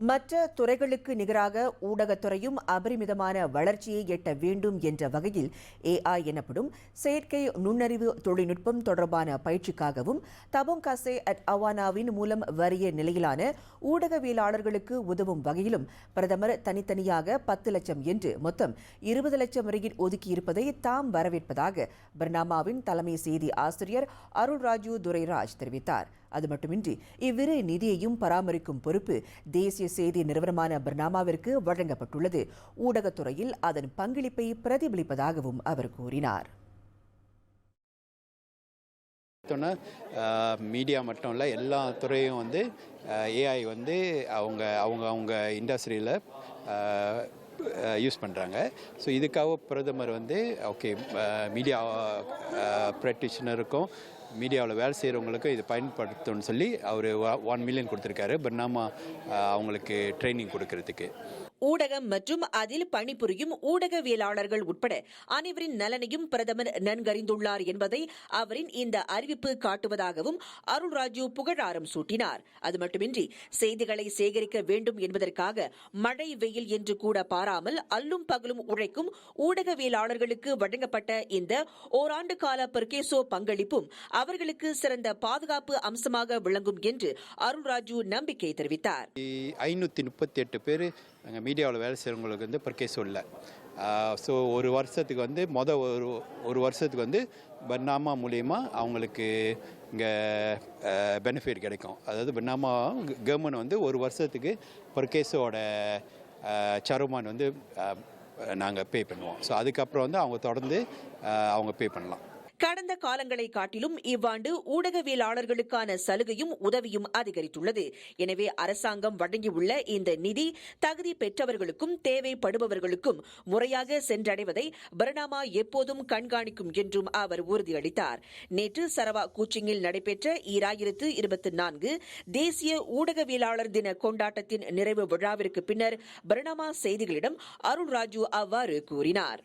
மற்ற துறைகளுக்கு நிகராக ஊடகத்துறையும் அபரிமிதமான வளர்ச்சியை எட்ட வேண்டும் என்ற வகையில் ஏஐ எனப்படும் செயற்கை நுண்ணறிவு தொழில்நுட்பம் தொடர்பான பயிற்சிக்காகவும் தபோங் கசே அட் அவானாவின் மூலம் வறிய நிலையிலான ஊடகவியலாளர்களுக்கு உதவும் வகையிலும் பிரதமர் தனித்தனியாக பத்து லட்சம் என்று மொத்தம் இருபது லட்சம் வரையில் ஒதுக்கியிருப்பதை தாம் வரவேற்பதாக பர்னாமாவின் தலைமை செய்தி ஆசிரியர் அருள்ராஜு துரைராஜ் தெரிவித்தார். அது மட்டுமின்றி இவ்விரு நிதியையும் பராமரிக்கும் பொறுப்பு தேசிய செய்தி நிறுவனமான பர்னாமாவிற்கு வழங்கப்பட்டுள்ளது. ஊடகத்துறையில் அதன் பங்களிப்பை பிரதிபலிப்பதாகவும் அவர் கூறினார். மீடியா மட்டும் இல்லை எல்லா துறையும் வந்து ஏஐ வந்து அவங்க அவங்க அவங்க இண்டஸ்ட்ரியில் யூஸ் பண்ணுறாங்க ஸோ இதுக்காக பிரதமர் வந்து ஓகே மீடியா ப்ராக்டிஷனருக்கும் மீடியாவில் வேலை செய்கிறவங்களுக்கு இது பயன்படுத்தணும்னு சொல்லி அவர் ஒன் மில்லியன் கொடுத்துருக்காரு. பர்னாமா அவங்களுக்கு ட்ரைனிங் கொடுக்கறதுக்கு. ஊடகம் மற்றும் அதில் பணிபுரியும் ஊடகவியலாளர்கள் உட்பட அனைவரின் நலனையும் பிரதமர் நன்கறிந்துள்ளார் என்பதை அவரின் இந்த அறிவிப்பு காட்டுவதாகவும் அருள்ராஜு புகழாரம் சூட்டினார். அது மட்டுமின்றி செய்திகளை சேகரிக்க வேண்டும் என்பதற்காக மழை வெயில் என்று கூட பாராமல் அல்லும் பகலும் உழைக்கும் ஊடகவியலாளர்களுக்கு வழங்கப்பட்ட இந்த ஓராண்டு கால பர்கேசோ பங்களிப்பும் அவர்களுக்கு சிறந்த பாதுகாப்பு அம்சமாக விளங்கும் என்று அருள்ராஜு நம்பிக்கை தெரிவித்தார். ஐநூற்றி முப்பத்தி எட்டு பேர் அங்கே மீடியாவில் வேலை செய்கிறவங்களுக்கு வந்து பர்கேஸ் இல்லை. ஸோ ஒரு வருஷத்துக்கு வந்து மொதல் ஒரு ஒரு வருஷத்துக்கு வந்து பர்னாமா மூலயமா அவங்களுக்கு இங்கே பெனிஃபிட் கிடைக்கும். அதாவது பர்னாமா கவர்மெண்ட் வந்து ஒரு வருஷத்துக்கு பர்கேஸோட சருமான் வந்து நாங்கள் பே பண்ணுவோம். ஸோ அதுக்கப்புறம் வந்து அவங்க தொடர்ந்து அவங்க பே பண்ணலாம். கடந்த காலங்களை காட்டிலும் இவ்வாண்டு ஊடகவியலாளர்களுக்கான சலுகையும் உதவியும் அதிகரித்துள்ளது. எனவே அரசாங்கம் வழங்கியுள்ள இந்த நிதி தகுதி பெற்றவர்களுக்கும் தேவைப்படுபவர்களுக்கும் முறையாக சென்றடைவதை பரணாமா எப்போதும் கண்காணிக்கும் என்றும் அவர் உறுதியளித்தார். நேற்று சரவா கூச்சிங்கில் நடைபெற்ற ஈராயிரத்து இருபத்தி நான்கு தேசிய ஊடகவியலாளர் தின கொண்டாட்டத்தின் நிறைவு விழாவிற்கு பின்னர் பரணாமா செய்திகளிடம் அருள்ராஜு அவ்வாறு கூறினார்.